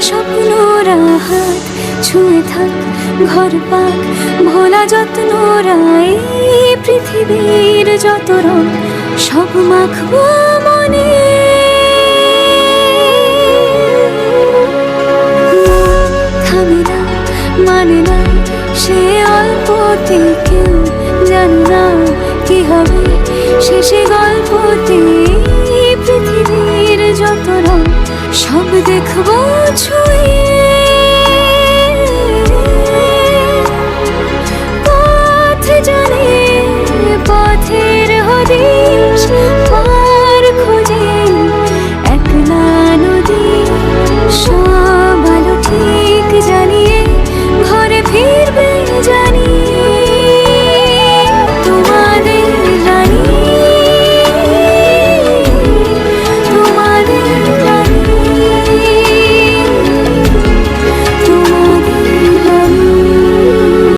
স্বপ্নরা ছুঁয়ে থাক ঘর পাক, ভোলা যত্নরা, এই পৃথিবীর যত রং, সব মাখবো মনে। মানে না, সে অল্পতে কেউ জানে কি হবে। শেষে সব দেখব ছুঁয়ে